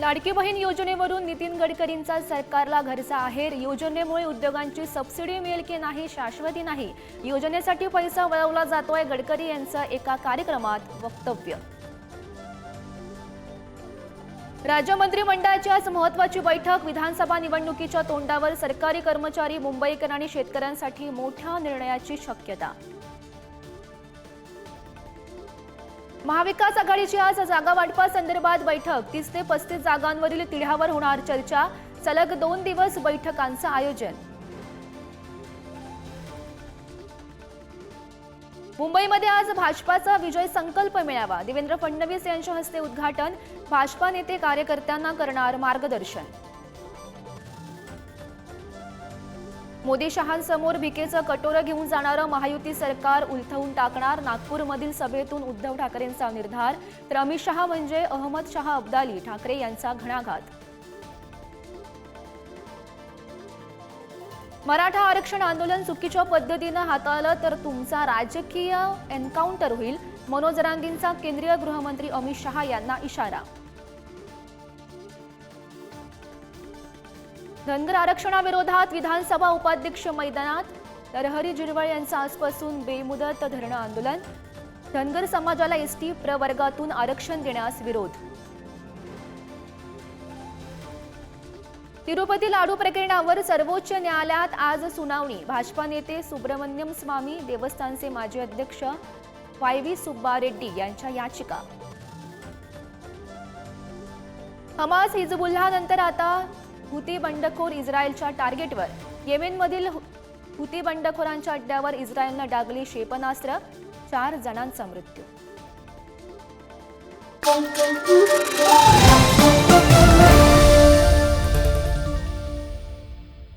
लाडकी बहीण योजनेवरून नितीन गडकरींचा सरकारला घरचा आहेर. योजनेमुळे उद्योगांची सबसिडी मिळेल की नाही शाश्वती नाही? योजनेसाठी पैसा वळवला जातोय गडकरी यांचं एका कार्यक्रमात वक्तव्य. राज्य मंत्रिमंडळाची आज महत्वाची बैठक. विधानसभा निवडणुकीच्या तोंडावर सरकारी कर्मचारी मुंबईकर आणि शेतकऱ्यांसाठी मोठ्या निर्णयाची शक्यता. महाविकास आघाडीची आज जागा वाटपासंदर्भात बैठक. तीस ते पस्तीस जागांवरील तिढ्यावर होणार चर्चा. सलग दोन दिवस बैठकांचं आयोजन. मुंबईमध्ये आज भाजपाचा विजय संकल्प मेळावा. देवेंद्र फडणवीस यांच्या हस्ते उद्घाटन. भाजपा नेते कार्यकर्त्यांना करणार मार्गदर्शन. मोदी शहांसमोर भिकेचं कटोरं घेऊन जाणारं महायुती सरकार उलथवून टाकणार नागपूरमधील सभेतून उद्धव ठाकरेंचा निर्धार तर अमित शहा म्हणजे अहमद शहा अब्दाली ठाकरे यांचा घणाघात. मराठा आरक्षण आंदोलन चुकीच्या पद्धतीनं हाताळलं तर तुमचा राजकीय एन्काउंटर होईल मनोज रांगींचा केंद्रीय गृहमंत्री अमित शहा यांना इशारा. धनगर आरक्षणाविरोधात विधानसभा उपाध्यक्ष मैदानात नरहरी जिरवळ यांचं आजपासून बेमुदत धरणं आंदोलन. धनगर समाजाला एसटी प्रवर्गातून आरक्षण देण्यास विरोध. तिरुपती लाडू प्रकरणावर सर्वोच्च न्यायालयात आज सुनावणी. भाजपा नेते सुब्रमण्यम स्वामी देवस्थानचे माजी अध्यक्ष वाय व्ही सुब्बा रेड्डी यांच्या याचिका. हमास हिजबुल्ला नंतर आता हुती बंडखोर इस्रायलच्या टार्गेटवर. येमेनमधील हुती बंडखोरांच्या अड्ड्यावर इस्रायलनं डागली क्षेपणास्त्र चार जणांचा मृत्यू.